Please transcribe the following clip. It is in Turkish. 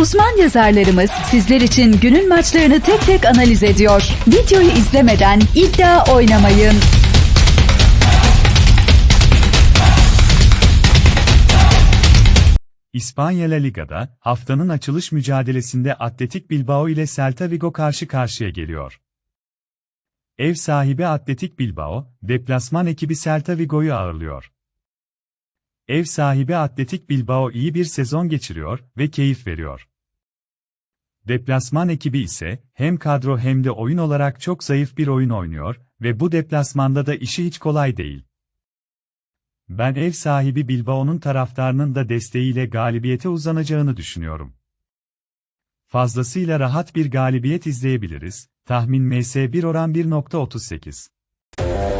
Uzman yazarlarımız sizler için günün maçlarını tek tek analiz ediyor. Videoyu izlemeden iddia oynamayın. İspanya La Liga'da haftanın açılış mücadelesinde Atletik Bilbao ile Celta Vigo karşı karşıya geliyor. Ev sahibi Atletik Bilbao, deplasman ekibi Celta Vigo'yu ağırlıyor. Ev sahibi Atletik Bilbao iyi bir sezon geçiriyor ve keyif veriyor. Deplasman ekibi ise hem kadro hem de oyun olarak çok zayıf bir oyun oynuyor ve bu deplasmanda da işi hiç kolay değil. Ben ev sahibi Bilbao'nun taraftarının da desteğiyle galibiyete uzanacağını düşünüyorum. Fazlasıyla rahat bir galibiyet izleyebiliriz. Tahmin MS1 oran 1.38.